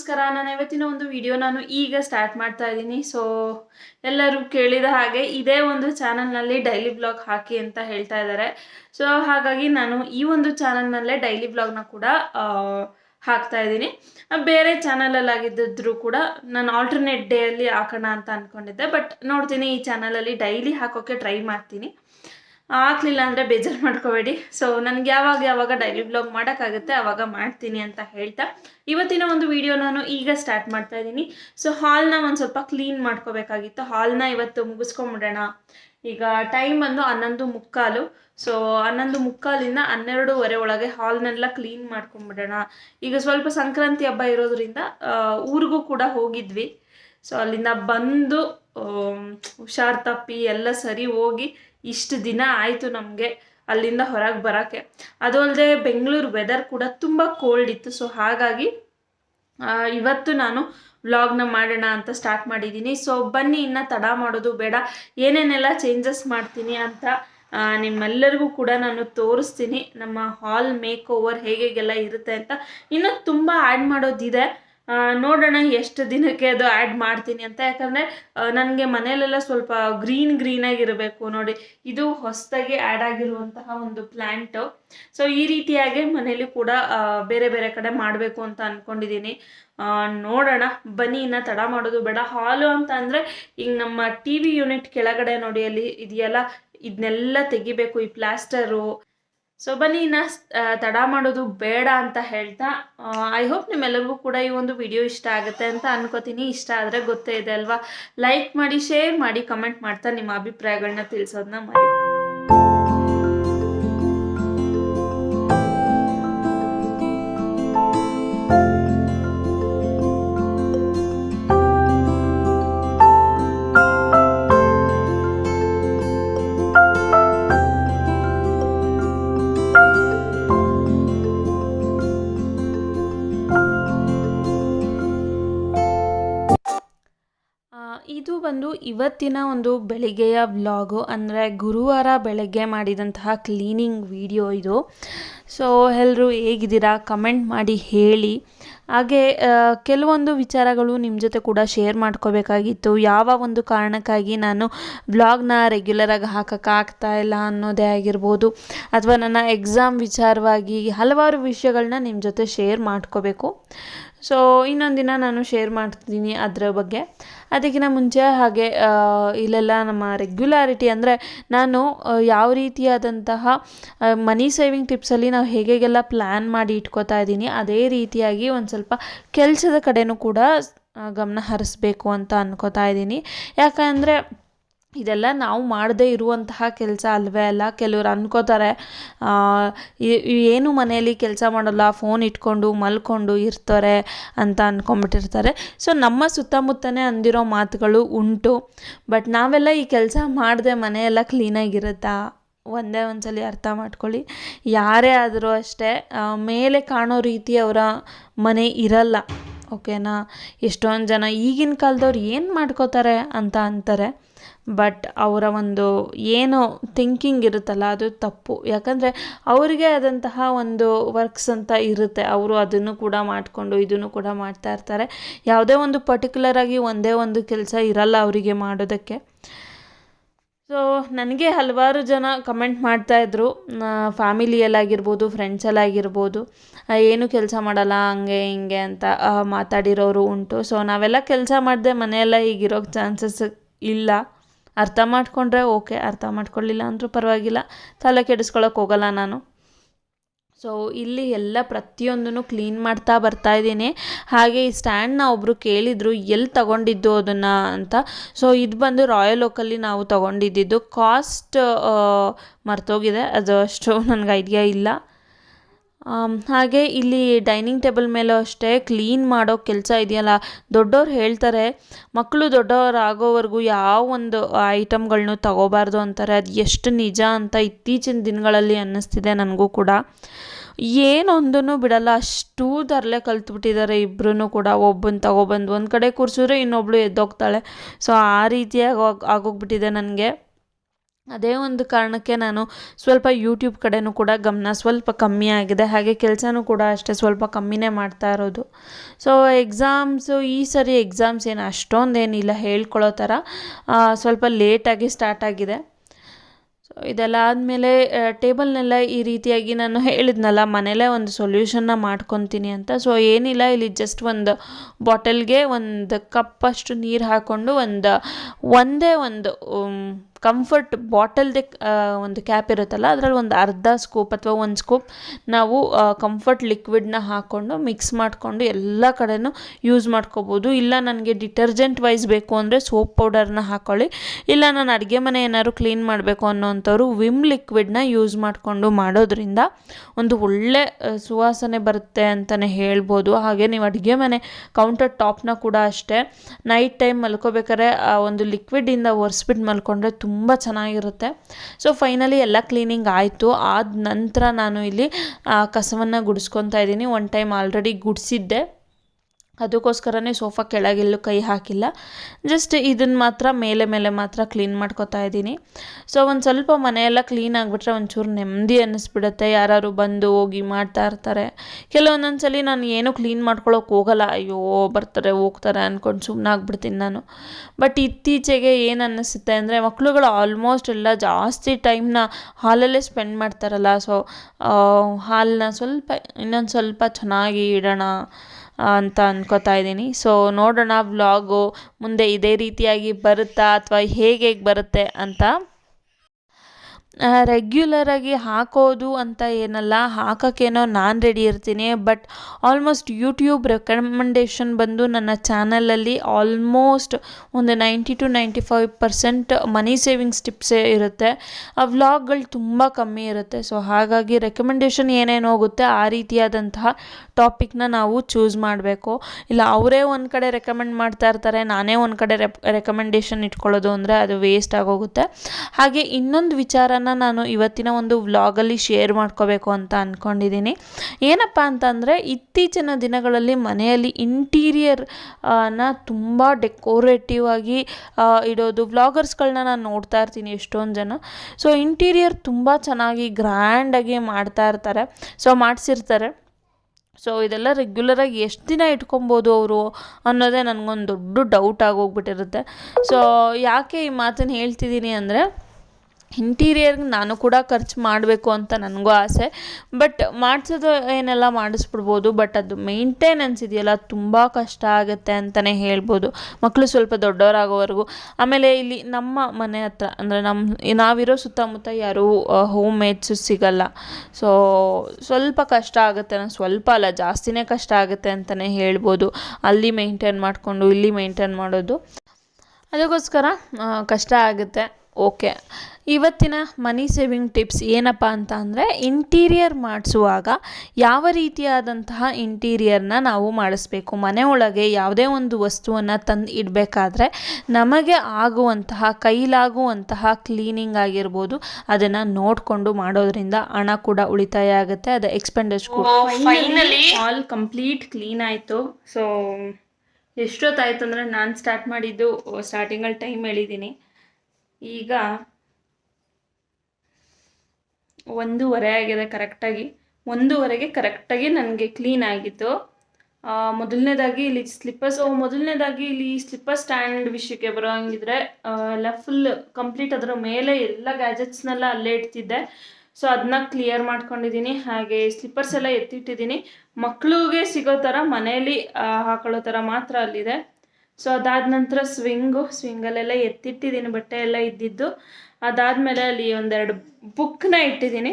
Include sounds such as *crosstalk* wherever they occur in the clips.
ನಮಸ್ಕಾರ. ನಾನು ಇವತ್ತಿನ ಒಂದು ವಿಡಿಯೋ ನಾನು ಈಗ ಸ್ಟಾರ್ಟ್ ಮಾಡ್ತಾ ಇದ್ದೀನಿ. ಸೊ ಎಲ್ಲರೂ ಕೇಳಿದ ಹಾಗೆ ಇದೇ ಒಂದು ಚಾನಲ್ನಲ್ಲಿ ಡೈಲಿ ಬ್ಲಾಗ್ ಹಾಕಿ ಅಂತ ಹೇಳ್ತಾ ಇದ್ದಾರೆ. ಸೊ ಹಾಗಾಗಿ ನಾನು ಈ ಒಂದು ಚಾನಲ್ನಲ್ಲೇ ಡೈಲಿ ಬ್ಲಾಗ್ನ ಕೂಡ ಹಾಕ್ತಾ ಇದ್ದೀನಿ. ಬೇರೆ ಚಾನಲಲ್ಲಿ ಆಗಿದ್ದಿದ್ರು ಕೂಡ ನಾನು ಆಲ್ಟರ್ನೇಟ್ ಡೇ ಅಲ್ಲಿ ಹಾಕೋಣ ಅಂತ ಅಂದ್ಕೊಂಡಿದ್ದೆ ಬಟ್ ನೋಡ್ತೀನಿ ಈ ಚಾನಲಲ್ಲಿ ಡೈಲಿ ಹಾಕೋಕ್ಕೆ ಟ್ರೈ ಮಾಡ್ತೀನಿ. ಹಾಕ್ಲಿಲ್ಲ ಅಂದರೆ ಬೇಜಾರು ಮಾಡ್ಕೋಬೇಡಿ. ಸೊ ನನಗೆ ಯಾವಾಗ ಯಾವಾಗ ಡೈಲಿ ಬ್ಲಾಗ್ ಮಾಡೋಕ್ಕಾಗುತ್ತೆ ಆವಾಗ ಮಾಡ್ತೀನಿ ಅಂತ ಹೇಳ್ತಾ. ಇವತ್ತಿನ ಒಂದು ವಿಡಿಯೋ ನಾನು ಈಗ ಸ್ಟಾರ್ಟ್ ಮಾಡ್ತಾ ಇದ್ದೀನಿ. ಸೊ ಹಾಲ್ನ ಒಂದು ಸ್ವಲ್ಪ ಕ್ಲೀನ್ ಮಾಡ್ಕೋಬೇಕಾಗಿತ್ತು. ಹಾಲ್ನ ಇವತ್ತು ಮುಗಿಸ್ಕೊಂಬಿಡೋಣ. ಈಗ ಟೈಮ್ ಬಂದು ಹನ್ನೊಂದು ಮುಕ್ಕಾಲು. ಸೊ ಹನ್ನೊಂದು ಮುಕ್ಕಾಲಿಂದ ಹನ್ನೆರಡೂವರೆ ಒಳಗೆ ಹಾಲ್ನೆಲ್ಲ ಕ್ಲೀನ್ ಮಾಡ್ಕೊಂಡ್ಬಿಡೋಣ. ಈಗ ಸ್ವಲ್ಪ ಸಂಕ್ರಾಂತಿ ಹಬ್ಬ ಇರೋದ್ರಿಂದ ಊರಿಗೂ ಕೂಡ ಹೋಗಿದ್ವಿ. ಸೊ ಅಲ್ಲಿಂದ ಬಂದು ಹುಷಾರ್ ತಪ್ಪಿ ಎಲ್ಲ ಸರಿ ಹೋಗಿ ಇಷ್ಟು ದಿನ ಆಯಿತು ನಮಗೆ ಅಲ್ಲಿಂದ ಹೊರಗೆ ಬರೋಕ್ಕೆ. ಅದು ಅಲ್ಲದೆ ಬೆಂಗಳೂರು ವೆದರ್ ಕೂಡ ತುಂಬ ಕೋಲ್ಡ್ ಇತ್ತು. ಸೊ ಹಾಗಾಗಿ ಇವತ್ತು ನಾನು ವ್ಲಾಗ್ನ ಮಾಡೋಣ ಅಂತ ಸ್ಟಾರ್ಟ್ ಮಾಡಿದ್ದೀನಿ. ಸೊ ಬನ್ನಿ, ಇನ್ನು ತಡ ಮಾಡೋದು ಬೇಡ. ಏನೇನೆಲ್ಲ ಚೇಂಜಸ್ ಮಾಡ್ತೀನಿ ಅಂತ ನಿಮ್ಮೆಲ್ಲರಿಗೂ ಕೂಡ ನಾನು ತೋರಿಸ್ತೀನಿ ನಮ್ಮ ಹಾಲ್ ಮೇಕ್ ಓವರ್ ಹೇಗೆಲ್ಲ ಇರುತ್ತೆ ಅಂತ. ಇನ್ನೂ ತುಂಬ ಆ್ಯಡ್ ಮಾಡೋದಿದೆ. ನೋಡೋಣ ಎಷ್ಟು ದಿನಕ್ಕೆ ಅದು ಆ್ಯಡ್ ಮಾಡ್ತೀನಿ ಅಂತ. ಯಾಕಂದರೆ ನನಗೆ ಮನೆಯಲ್ಲೆಲ್ಲ ಸ್ವಲ್ಪ ಗ್ರೀನ್ ಗ್ರೀನಾಗಿರಬೇಕು ನೋಡಿ. ಇದು ಹೊಸದಾಗಿ ಆ್ಯಡ್ ಆಗಿರುವಂತಹ ಒಂದು ಪ್ಲ್ಯಾಂಟು ಸೊ, ಈ ರೀತಿಯಾಗಿ ಮನೇಲಿ ಕೂಡ ಬೇರೆ ಬೇರೆ ಕಡೆ ಮಾಡಬೇಕು ಅಂತ ಅಂದ್ಕೊಂಡಿದ್ದೀನಿ ನೋಡೋಣ. ಬನ್ನಿ, ಇನ್ನು ತಡ ಮಾಡೋದು ಬೇಡ. ಹಾಲು ಅಂತ ಅಂದರೆ, ಈಗ ನಮ್ಮ ಟಿ ಯೂನಿಟ್ ಕೆಳಗಡೆ ನೋಡಿ, ಅಲ್ಲಿ ಇದೆಯಲ್ಲ ಇದನ್ನೆಲ್ಲ ತೆಗಿಬೇಕು, ಈ ಪ್ಲಾಸ್ಟರು. ಸೊ ಬನ್ನಿ, ಇನ್ನು ತಡ ಮಾಡೋದು ಬೇಡ ಅಂತ ಹೇಳ್ತಾ ಐ ಹೋಪ್ ನಿಮ್ಮೆಲ್ಲರಿಗೂ ಕೂಡ ಈ ಒಂದು ವಿಡಿಯೋ ಇಷ್ಟ ಆಗುತ್ತೆ ಅಂತ ಅನ್ಕೋತೀನಿ. ಇಷ್ಟ ಆದರೆ ಗೊತ್ತೇ ಇದೆ ಅಲ್ವಾ? ಲೈಕ್ ಮಾಡಿ ಶೇರ್ ಮಾಡಿ ಕಮೆಂಟ್ ಮಾಡ್ತಾ ನಿಮ್ಮ ಅಭಿಪ್ರಾಯಗಳನ್ನ ತಿಳಿಸೋದನ್ನ ಮಾಡಿ ಇವತ್ತಿನ ಒಂದು ಬೆಳಿಗ್ಗೆಯ ವ್ಲಾಗು ಅಂದರೆ ಗುರುವಾರ ಬೆಳಗ್ಗೆ ಮಾಡಿದಂತಹ ಕ್ಲೀನಿಂಗ್ ವಿಡಿಯೋ ಇದು. ಸೊ ಎಲ್ಲರೂ ಹೇಗಿದ್ದೀರಾ? ಕಮೆಂಟ್ ಮಾಡಿ ಹೇಳಿ. ಹಾಗೆ ಕೆಲವೊಂದು ವಿಚಾರಗಳು ನಿಮ್ಮ ಜೊತೆ ಕೂಡ ಶೇರ್ ಮಾಡ್ಕೋಬೇಕಾಗಿತ್ತು. ಯಾವ ಒಂದು ಕಾರಣಕ್ಕಾಗಿ ನಾನು ವ್ಲಾಗ್ನ ರೆಗ್ಯುಲರಾಗಿ ಹಾಕೋಕ್ಕಾಗ್ತಾ ಇಲ್ಲ ಅನ್ನೋದೇ ಆಗಿರ್ಬೋದು. ಅಥವಾ ನನ್ನ ಎಕ್ಸಾಮ್ ವಿಚಾರವಾಗಿ ಹಲವಾರು ವಿಷಯಗಳನ್ನ ನಿಮ್ಮ ಜೊತೆ ಶೇರ್ ಮಾಡ್ಕೋಬೇಕು. ಸೊ ಇನ್ನೊಂದಿನ ನಾನು ಶೇರ್ ಮಾಡ್ತೀನಿ ಅದರ ಬಗ್ಗೆ. ಅದಕ್ಕಿಂತ ಮುಂಚೆ ಹಾಗೆ ಇಲ್ಲೆಲ್ಲ ನಮ್ಮ ರೆಗ್ಯುಲಾರಿಟಿ ಅಂದರೆ ನಾನು ಯಾವ ರೀತಿಯಾದಂತಹ ಮನಿ ಸೇವಿಂಗ್ ಟಿಪ್ಸಲ್ಲಿ ನಾವು ಹೇಗೆಲ್ಲ ಪ್ಲ್ಯಾನ್ ಮಾಡಿ ಇಟ್ಕೋತಾ ಇದ್ದೀನಿ, ಅದೇ ರೀತಿಯಾಗಿ ಒಂದು ಸ್ವಲ್ಪ ಕೆಲಸದ ಕಡೆಯೂ ಕೂಡ ಗಮನ ಹರಿಸ್ಬೇಕು ಅಂತ ಅನ್ಕೋತಾ ಇದ್ದೀನಿ. ಯಾಕಂದರೆ ಇದೆಲ್ಲ ನಾವು ಮಾಡದೇ ಇರುವಂತಹ ಕೆಲಸ ಅಲ್ವೇ ಅಲ್ಲ? ಕೆಲವ್ರು ಅನ್ಕೋತಾರೆ ಏನು ಮನೆಯಲ್ಲಿ ಕೆಲಸ ಮಾಡೋಲ್ಲ ಫೋನ್ ಇಟ್ಕೊಂಡು ಮಲ್ಕೊಂಡು ಇರ್ತಾರೆ ಅಂತ ಅಂದ್ಕೊಂಬಿಟ್ಟಿರ್ತಾರೆ ಸೊ ನಮ್ಮ ಸುತ್ತಮುತ್ತನೇ ಅಂದಿರೋ ಮಾತುಗಳು ಉಂಟು. ಬಟ್ ನಾವೆಲ್ಲ ಈ ಕೆಲಸ ಮಾಡದೆ ಮನೆಯೆಲ್ಲ ಕ್ಲೀನಾಗಿರುತ್ತಾ ಒಂದೇ ಒಂದ್ಸಲಿ ಅರ್ಥ ಮಾಡ್ಕೊಳ್ಳಿ. ಯಾರೇ ಆದರೂ ಅಷ್ಟೇ ಮೇಲೆ ಕಾಣೋ ರೀತಿ ಅವರ ಮನೆ ಇರಲ್ಲ. ಓಕೆನಾ ಎಷ್ಟೊಂದು ಜನ ಈಗಿನ ಕಾಲದವ್ರು ಏನು ಮಾಡ್ಕೋತಾರೆ ಅಂತ ಅಂತಾರೆ. ಬಟ್ ಅವರ ಒಂದು ಏನು ಥಿಂಕಿಂಗ್ ಇರುತ್ತಲ್ಲ, ಅದು ತಪ್ಪು. ಯಾಕಂದರೆ ಅವರಿಗೆ ಆದಂತಹ ಒಂದು ವರ್ಕ್ಸ್ ಅಂತ ಇರುತ್ತೆ. ಅವರು ಅದನ್ನು ಕೂಡ ಮಾಡಿಕೊಂಡು ಇದನ್ನು ಕೂಡ ಮಾಡ್ತಾ ಇರ್ತಾರೆ. ಯಾವುದೇ ಒಂದು ಪರ್ಟಿಕ್ಯುಲರಾಗಿ ಒಂದೇ ಒಂದು ಕೆಲಸ ಇರಲ್ಲ ಅವರಿಗೆ ಮಾಡೋದಕ್ಕೆ. ಸೊ ನನಗೆ ಹಲವಾರು ಜನ ಕಮೆಂಟ್ ಮಾಡ್ತಾಯಿದ್ರು ಫ್ಯಾಮಿಲಿಯಲ್ಲಾಗಿರ್ಬೋದು ಫ್ರೆಂಡ್ಸಲ್ಲಾಗಿರ್ಬೋದು ಏನು ಕೆಲಸ ಮಾಡಲ್ಲ, ಹಂಗೆ ಹಿಂಗೆ ಅಂತ ಮಾತಾಡಿರೋರು ಉಂಟು. ಸೊ ನಾವೆಲ್ಲ ಕೆಲಸ ಮಾಡದೆ ಮನೆಯೆಲ್ಲ ಈಗಿರೋ ಚಾನ್ಸಸ್ ಇಲ್ಲ. ಅರ್ಥ ಮಾಡಿಕೊಂಡ್ರೆ ಓಕೆ, ಅರ್ಥ ಮಾಡ್ಕೊಳ್ಳಿಲ್ಲ ಅಂದರೂ ಪರವಾಗಿಲ್ಲ. ತಲೆ ಕೆಡಿಸ್ಕೊಳಕ್ಕೆ ಹೋಗಲ್ಲ ನಾನು. ಸೊ ಇಲ್ಲಿ ಎಲ್ಲ ಪ್ರತಿಯೊಂದನ್ನು ಕ್ಲೀನ್ ಮಾಡ್ತಾ ಬರ್ತಾ ಇದ್ದೀನಿ. ಹಾಗೆ ಈ ಸ್ಟ್ಯಾಂಡ್ನ ಒಬ್ಬರು ಕೇಳಿದರು ಎಲ್ಲಿ ತಗೊಂಡಿದ್ದು ಅದನ್ನು ಅಂತ. ಸೊ ಇದು ಬಂದು ರಾಯಲ್ ಓಕಲ್ಲಿ ನಾವು ತಗೊಂಡಿದ್ದಿದ್ದು. ಕಾಸ್ಟ್ ಮರ್ತೋಗಿದೆ. ಅದು ಅಷ್ಟು *laughs* ನನಗೆ ಐಡಿಯಾ ಇಲ್ಲ. ಹಾಗೆ ಇಲ್ಲಿ ಡೈನಿಂಗ್ ಟೇಬಲ್ ಮೇಲೂ ಅಷ್ಟೇ ಕ್ಲೀನ್ ಮಾಡೋ ಕೆಲಸ ಇದೆಯಲ್ಲ. ದೊಡ್ಡವ್ರು ಹೇಳ್ತಾರೆ ಮಕ್ಕಳು ದೊಡ್ಡವರು ಆಗೋವರೆಗೂ ಯಾವ ಒಂದು ಐಟಮ್ಗಳನ್ನೂ ತಗೋಬಾರ್ದು ಅಂತಾರೆ. ಅದು ಎಷ್ಟು ನಿಜ ಅಂತ ಇತ್ತೀಚಿನ ದಿನಗಳಲ್ಲಿ ಅನ್ನಿಸ್ತಿದೆ ನನಗೂ ಕೂಡ. ಏನೊಂದನ್ನು ಬಿಡಲ್ಲ, ಅಷ್ಟೂ ತರಲೆ ಕಲ್ತ್ಬಿಟ್ಟಿದ್ದಾರೆ ಇಬ್ಬರೂ ಕೂಡ. ಒಬ್ಬನ ತಗೊಬಂದು ಒಂದು ಕಡೆ ಕೂರಿಸಿದ್ರೆ ಇನ್ನೊಬ್ಳು ಎದ್ದೋಗ್ತಾಳೆ. ಸೊ, ಆ ರೀತಿಯಾಗಿ ಆಗೋಗ್ಬಿಟ್ಟಿದೆ ನನಗೆ. ಅದೇ ಒಂದು ಕಾರಣಕ್ಕೆ ನಾನು ಸ್ವಲ್ಪ ಯೂಟ್ಯೂಬ್ ಕಡೆನೂ ಕೂಡ ಗಮನ ಸ್ವಲ್ಪ ಕಮ್ಮಿ ಆಗಿದೆ. ಹಾಗೆ ಕೆಲಸನೂ ಕೂಡ ಅಷ್ಟೇ ಸ್ವಲ್ಪ ಕಮ್ಮಿನೇ ಮಾಡ್ತಾ ಇರೋದು. ಸೊ ಎಕ್ಸಾಮ್ಸು ಈ ಸರಿ ಎಕ್ಸಾಮ್ಸ್ ಏನು ಅಷ್ಟೊಂದೇನಿಲ್ಲ ಹೇಳ್ಕೊಳ್ಳೋ ಥರ ಸ್ವಲ್ಪ ಲೇಟಾಗಿ ಸ್ಟಾರ್ಟ್ ಆಗಿದೆ. ಸೊ ಇದೆಲ್ಲ ಆದಮೇಲೆ ಟೇಬಲ್ನೆಲ್ಲ ಈ ರೀತಿಯಾಗಿ ನಾನು ಹೇಳಿದ್ನಲ್ಲ ಮನೇಲೇ ಒಂದು ಸೊಲ್ಯೂಷನ್ನ ಮಾಡ್ಕೊತೀನಿ ಅಂತ. ಸೊ ಏನಿಲ್ಲ, ಇಲ್ಲಿ ಜಸ್ಟ್ ಒಂದು ಬಾಟಲ್ಗೆ ಒಂದು ಕಪ್ಪಷ್ಟು ನೀರು ಹಾಕ್ಕೊಂಡು ಒಂದು, ಒಂದೇ ಒಂದು ಕಂಫರ್ಟ್ ಬಾಟಲ್ದೆ ಒಂದು ಕ್ಯಾಪ್ ಇರುತ್ತಲ್ಲ, ಅದರಲ್ಲಿ ಒಂದು ಅರ್ಧ ಸ್ಕೂಪ್ ಅಥವಾ ಒಂದು ಸ್ಕೂಪ್ ನಾವು ಕಂಫರ್ಟ್ ಲಿಕ್ವಿಡ್ನ ಹಾಕ್ಕೊಂಡು ಮಿಕ್ಸ್ ಮಾಡಿಕೊಂಡು ಎಲ್ಲ ಕಡೆನೂ ಯೂಸ್ ಮಾಡ್ಕೋಬೋದು. ಇಲ್ಲ ನನಗೆ ಡಿಟರ್ಜೆಂಟ್ ವೈಸ್ ಬೇಕು ಅಂದರೆ ಸೋಪ್ ಪೌಡರ್ನ ಹಾಕ್ಕೊಳ್ಳಿ ಇಲ್ಲ ನಾನು ಅಡುಗೆ ಮನೆ ಏನಾದ್ರು ಕ್ಲೀನ್ ಮಾಡಬೇಕು ಅನ್ನೋಂಥವ್ರು ವಿಮ್ ಲಿಕ್ವಿಡ್ನ ಯೂಸ್ ಮಾಡಿಕೊಂಡು ಮಾಡೋದ್ರಿಂದ ಒಂದು ಒಳ್ಳೆ ಸುವಾಸನೆ ಬರುತ್ತೆ ಅಂತಲೇ ಹೇಳ್ಬೋದು. ಹಾಗೆ ನೀವು ಅಡುಗೆ ಮನೆ ಕೌಂಟರ್ ಟಾಪ್ನ ಕೂಡ ಅಷ್ಟೇ. ನೈಟ್ ಟೈಮ್ ಮಲ್ಕೋಬೇಕಾದ್ರೆ, ಆ, ಒಂದು ಲಿಕ್ವಿಡಿಂದ ಒರೆಸ್ಬಿಟ್ಟು ಮಲ್ಕೊಂಡ್ರೆ ತುಂಬ ಚೆನ್ನಾಗಿರುತ್ತೆ. ಸೊ ಫೈನಲಿ ಎಲ್ಲ ಕ್ಲೀನಿಂಗ್ ಆಯಿತು. ಆದ ನಂತರ ನಾನು ಇಲ್ಲಿ ಕಸವನ್ನು ಗುಡಿಸ್ಕೊತಾ ಇದ್ದೀನಿ. ಒನ್ ಟೈಮ್ ಆಲ್ರೆಡಿ ಗುಡಿಸಿದ್ದೆ. ಅದಕ್ಕೋಸ್ಕರನೇ ಸೋಫಾ ಕೆಳಗೆಲ್ಲೂ ಕೈ ಹಾಕಿಲ್ಲ. ಜಸ್ಟ್ ಇದನ್ನು ಮಾತ್ರ ಮೇಲೆ ಮೇಲೆ ಮಾತ್ರ ಕ್ಲೀನ್ ಮಾಡ್ಕೊತಾ ಇದ್ದೀನಿ. ಸೊ ಒಂದು ಸ್ವಲ್ಪ ಮನೆಯೆಲ್ಲ ಕ್ಲೀನ್ ಆಗಿಬಿಟ್ರೆ ಒಂಚೂರು ನೆಮ್ಮದಿ ಅನ್ನಿಸ್ಬಿಡುತ್ತೆ. ಯಾರು ಬಂದು ಹೋಗಿ ಮಾಡ್ತಾ ಇರ್ತಾರೆ. ಕೆಲವೊಂದೊಂದು ಸಲ ನಾನು ಏನೂ ಕ್ಲೀನ್ ಮಾಡ್ಕೊಳ್ಳೋಕೆ ಹೋಗಲ್ಲ. ಅಯ್ಯೋ, ಬರ್ತಾರೆ, ಹೋಗ್ತಾರೆ ಅಂದ್ಕೊಂಡು ಸುಮ್ಮನೆ ಆಗ್ಬಿಡ್ತೀನಿ ನಾನು. ಬಟ್ ಇತ್ತೀಚೆಗೆ ಏನು ಅನ್ನಿಸುತ್ತೆ ಅಂದರೆ ಮಕ್ಕಳುಗಳು ಆಲ್ಮೋಸ್ಟ್ ಎಲ್ಲ ಜಾಸ್ತಿ ಟೈಮ್ನ ಹಾಲಲ್ಲೇ ಸ್ಪೆಂಡ್ ಮಾಡ್ತಾರಲ್ಲ. ಸೊ ಹಾಲನ್ನ ಸ್ವಲ್ಪ, ಇನ್ನೊಂದು ಸ್ವಲ್ಪ ಚೆನ್ನಾಗಿ ಇಡೋಣ. ಅಂತ ಅನ್ಕೋತಾ ಇದ್ದೀನಿ. ಸೊ ನೋಡೋಣ ವ್ಲಾಗು ಮುಂದೆ ಇದೇ ರೀತಿಯಾಗಿ ಬರುತ್ತಾ ಅಥವಾ ಹೇಗೆ ಹೇಗೆ ಬರುತ್ತೆ ಅಂತ. ರೆಗ್ಯುಲರಾಗಿ ಹಾಕೋದು ಅಂತ ಏನಲ್ಲ, ಹಾಕೋಕ್ಕೇನೋ ನಾನು ರೆಡಿ ಇರ್ತೀನಿ ಬಟ್ ಆಲ್ಮೋಸ್ಟ್ ಯೂಟ್ಯೂಬ್ ರೆಕಮೆಂಡೇಷನ್ ಬಂದು ನನ್ನ ಚಾನಲಲ್ಲಿ ಆಲ್ಮೋಸ್ಟ್ ಒಂದು ninety two ninety five percent money savings ಟಿಪ್ಸೇ ಇರುತ್ತೆ. ಆ ವ್ಲಾಗ್ಗಳು ತುಂಬ ಕಮ್ಮಿ ಇರುತ್ತೆ. ಸೊ ಹಾಗಾಗಿ ರೆಕಮೆಂಡೇಷನ್ ಏನೇನು ಹೋಗುತ್ತೆ, ಆ ರೀತಿಯಾದಂತಹ ಟಾಪಿಕ್ನ ನಾವು ಚೂಸ್ ಮಾಡಬೇಕು. ಇಲ್ಲ, ಅವರೇ ಒಂದು ಕಡೆ ರೆಕಮೆಂಡ್ ಮಾಡ್ತಾ ಇರ್ತಾರೆ, ನಾನೇ ಒಂದು ಕಡೆ ರೆಕಮೆಂಡೇಷನ್ ಇಟ್ಕೊಳ್ಳೋದು ಅಂದರೆ ಅದು ವೇಸ್ಟ್ ಆಗೋಗುತ್ತೆ. ಹಾಗೆ ಇನ್ನೊಂದು ವಿಚಾರನ ನಾನು ಇವತ್ತಿನ ಒಂದು ವ್ಲಾಗಲ್ಲಿ ಶೇರ್ ಮಾಡ್ಕೋಬೇಕು ಅಂತ ಅಂದ್ಕೊಂಡಿದ್ದೀನಿ ಏನಪ್ಪ ಅಂತಂದರೆ, ಇತ್ತೀಚಿನ ದಿನಗಳಲ್ಲಿ ಮನೆಯಲ್ಲಿ ಇಂಟೀರಿಯರ್ನ ತುಂಬ ಡೆಕೋರೇಟಿವ್ ಆಗಿ ಇಡೋದು ವ್ಲಾಗರ್ಸ್ಗಳನ್ನ ನಾನು ನೋಡ್ತಾ ಇರ್ತೀನಿ ಎಷ್ಟೊಂದು ಜನ. ಸೊ, ಇಂಟೀರಿಯರ್ ತುಂಬ ಚೆನ್ನಾಗಿ ಗ್ರ್ಯಾಂಡಾಗಿ ಮಾಡ್ತಾ ಇರ್ತಾರೆ. ಸೊ, ಮಾಡಿಸಿರ್ತಾರೆ. ಸೊ, ಇದೆಲ್ಲ ರೆಗ್ಯುಲರಾಗಿ ಎಷ್ಟು ದಿನ ಇಟ್ಕೊಬೋದು ಅವರು ಅನ್ನೋದೇ ನನಗೊಂದು ದೊಡ್ಡ ಡೌಟ್ ಆಗೋಗ್ಬಿಟ್ಟಿರುತ್ತೆ ಸೊ, ಯಾಕೆ ಈ ಮಾತನ್ನು ಹೇಳ್ತಿದ್ದೀನಿ ಅಂದರೆ ಇಂಟೀರಿಯರ್ಗೆ ನಾನು ಕೂಡ ಖರ್ಚು ಮಾಡಬೇಕು ಅಂತ ನನಗೂ ಆಸೆ. ಬಟ್ ಮಾಡಿಸೋದು ಏನೆಲ್ಲ ಮಾಡಿಸ್ಬಿಡ್ಬೋದು ಬಟ್ ಅದು ಮೇಂಟೆನೆನ್ಸ್ ಇದೆಯಲ್ಲ, ತುಂಬ ಕಷ್ಟ ಆಗುತ್ತೆ ಅಂತಲೇ ಹೇಳ್ಬೋದು. ಮಕ್ಕಳು ಸ್ವಲ್ಪ ದೊಡ್ಡವರಾಗೋವರೆಗೂ. ಆಮೇಲೆ ಇಲ್ಲಿ ನಮ್ಮ ಮನೆ ಹತ್ರ, ಅಂದರೆ ನಮ್ಮ ನಾವಿರೋ ಸುತ್ತಮುತ್ತ ಯಾರೂ ಹೋಮ್ ಮೇಡ್ಸ್ ಸಿಗಲ್ಲ. ಸೊ ಸ್ವಲ್ಪ ಕಷ್ಟ ಆಗುತ್ತೆ ನಾನು ಸ್ವಲ್ಪ ಅಲ್ಲ, ಜಾಸ್ತಿನೇ ಕಷ್ಟ ಆಗುತ್ತೆ ಅಂತಲೇ ಹೇಳ್ಬೋದು. ಅಲ್ಲಿ ಮೇಂಟೈನ್ ಮಾಡಿಕೊಂಡು, ಇಲ್ಲಿ ಮೇಂಟೈನ್ ಮಾಡೋದು. ಅದಕ್ಕೋಸ್ಕರ ಕಷ್ಟ ಆಗುತ್ತೆ. ಓಕೆ. ಇವತ್ತಿನ ಮನಿ ಸೇವಿಂಗ್ ಟಿಪ್ಸ್ ಏನಪ್ಪ ಅಂತ ಅಂದರೆ ಇಂಟೀರಿಯರ್ ಮಾಡಿಸುವಾಗ ಯಾವ ರೀತಿಯಾದಂತಹ ಇಂಟೀರಿಯರ್ನ ನಾವು ಮಾಡಿಸ್ಬೇಕು? ಮನೆ ಒಳಗೆ ಯಾವುದೇ ಒಂದು ವಸ್ತುವನ್ನು ತಂದು ಇಡಬೇಕಾದ್ರೆ ನಮಗೆ ಆಗುವಂತಹ ಕೈಲಾಗುವಂತಹ ಕ್ಲೀನಿಂಗ್ ಆಗಿರ್ಬೋದು ಅದನ್ನು ನೋಡಿಕೊಂಡು ಮಾಡೋದ್ರಿಂದ ಹಣ ಕೂಡ ಉಳಿತಾಯ ಆಗುತ್ತೆ. ಅದು ಎಕ್ಸ್ಪೆಂಡಿಚ್ ಕೂಡ. ಫೈನಲಿ ಆಲ್ ಕಂಪ್ಲೀಟ್ ಕ್ಲೀನ್ ಆಯಿತು. ಸೊ ಎಷ್ಟೊತ್ತಾಯಿತು ಅಂದರೆ ನಾನು ಸ್ಟಾರ್ಟ್ ಮಾಡಿದ್ದು ಸ್ಟಾರ್ಟಿಂಗಲ್ಲಿ ಟೈಮ್ ಹೇಳಿದ್ದೀನಿ. ಈಗ ಒಂದೂವರೆ ಆಗಿದೆ ಕರೆಕ್ಟಾಗಿ. ಒಂದೂವರೆಗೆ ಕರೆಕ್ಟಾಗಿ ನನಗೆ ಕ್ಲೀನ್ ಆಗಿತ್ತು. ಮೊದಲನೇದಾಗಿ ಇಲ್ಲಿ ಸ್ಲಿಪ್ಪರ್ಸ್ ಮೊದಲನೇದಾಗಿ ಇಲ್ಲಿ ಸ್ಲಿಪ್ಪರ್ ಸ್ಟ್ಯಾಂಡ್ ವಿಷಯಕ್ಕೆ ಬರೋ ಹಂಗಿದ್ರೆ ಎಲ್ಲ ಫುಲ್ ಕಂಪ್ಲೀಟ್ ಅದರ ಮೇಲೆ ಎಲ್ಲ ಗ್ಯಾಜೆಟ್ಸ್ನೆಲ್ಲ ಅಲ್ಲೇ ಇಡ್ತಿದ್ದೆ. ಸೊ ಅದನ್ನ ಕ್ಲಿಯರ್ ಮಾಡ್ಕೊಂಡಿದ್ದೀನಿ ಹಾಗೆ ಸ್ಲಿಪ್ಪರ್ಸ್ ಎಲ್ಲ ಎತ್ತಿಟ್ಟಿದ್ದೀನಿ ಮಕ್ಕಳಿಗೆ ಸಿಗೋ ಥರ ಮನೆಯಲ್ಲಿ ಆ, ಹಾಕೊಳ್ಳೋ ಥರ ಮಾತ್ರ ಅಲ್ಲಿದೆ. ಸೊ ಅದಾದ ನಂತರ ಸ್ವಿಂಗು ಸ್ವಿಂಗಲ್ಲೆಲ್ಲ ಎತ್ತಿಟ್ಟಿದ್ದೀನಿ, ಬಟ್ಟೆ ಎಲ್ಲ ಇದ್ದಿದ್ದು. ಅದಾದಮೇಲೆ ಅಲ್ಲಿ ಒಂದೆರಡು ಬುಕ್ನ ಇಟ್ಟಿದ್ದೀನಿ.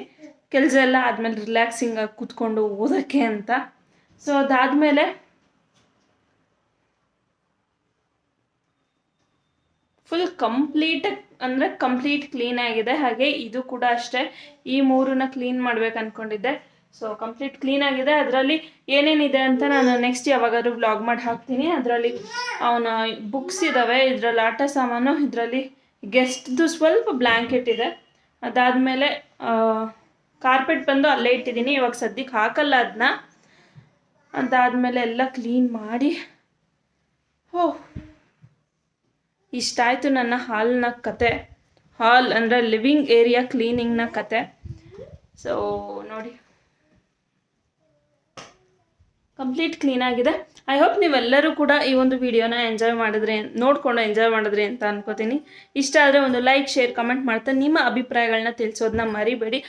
ಕೆಲಸ ಎಲ್ಲ ಆದಮೇಲೆ ರಿಲ್ಯಾಕ್ಸಿಂಗ್ ಆಗಿ ಕೂತ್ಕೊಂಡು ಓದೋಕ್ಕೆ ಅಂತ. ಸೊ ಅದಾದಮೇಲೆ ಫುಲ್ ಕಂಪ್ಲೀಟ್ ಅಂದರೆ ಕಂಪ್ಲೀಟ್ ಕ್ಲೀನ್ ಆಗಿದೆ. ಹಾಗೆ ಇದು ಕೂಡ ಅಷ್ಟೇ. ಈ ಮೂರನ್ನ ಕ್ಲೀನ್ ಮಾಡ್ಬೇಕು ಅಂದ್ಕೊಂಡಿದ್ದೆ ಸೊ ಕಂಪ್ಲೀಟ್ ಕ್ಲೀನ್ ಆಗಿದೆ. ಅದರಲ್ಲಿ ಏನೇನಿದೆ ಅಂತ ನಾನು ನೆಕ್ಸ್ಟ್ ಯಾವಾಗಾದ್ರೂ ವ್ಲಾಗ್ ಮಾಡಿ ಹಾಕ್ತೀನಿ. ಅದರಲ್ಲಿ ಅವನ ಬುಕ್ಸ್ ಇದ್ದಾವೆ ಇದರಲ್ಲಿ ಆಟ ಸಾಮಾನು, ಇದರಲ್ಲಿ ಗೆಸ್ಟ್ದು ಸ್ವಲ್ಪ ಬ್ಲ್ಯಾಂಕೆಟ್ ಇದೆ. ಅದಾದಮೇಲೆ ಕಾರ್ಪೆಟ್ ಬಂದು ಅಲ್ಲೇ ಇಟ್ಟಿದ್ದೀನಿ. ಇವಾಗ ಸದ್ಯಕ್ಕೆ ಹಾಕಲ್ಲ ಅದನ್ನ ಅದಾದಮೇಲೆ ಎಲ್ಲ ಕ್ಲೀನ್ ಮಾಡಿ. ಹೋ ಇಷ್ಟಾಯಿತು ನನ್ನ ಹಾಲ್ನ ಕತೆ. ಹಾಲ್ ಅಂದರೆ ಲಿವಿಂಗ್ ಏರಿಯಾ ಕ್ಲೀನಿಂಗ್ನ ಕತೆ. ಸೊ ನೋಡಿ. ಕಂಪ್ಲೀಟ್ ಕ್ಲೀನ್ ಆಗಿದೆ. ಐ ಹೋಪ್ ನೀವೆಲ್ಲರೂ ಕೂಡ ಈ ಒಂದು ವಿಡಿಯೋನ ಎಂಜಾಯ್ ಮಾಡಿದ್ರೆ, ನೋಡಿಕೊಂಡು ಎಂಜಾಯ್ ಮಾಡಿದ್ರಿ ಅಂತ ಅನ್ಕೋತೀನಿ. ಇಷ್ಟ ಆದರೆ ಒಂದು ಲೈಕ್ ಶೇರ್ ಕಮೆಂಟ್ ಮಾಡ್ತಾ ನಿಮ್ಮ ಅಭಿಪ್ರಾಯಗಳನ್ನ ತಿಳಿಸೋದನ್ನ ಮರಿಬೇಡಿ.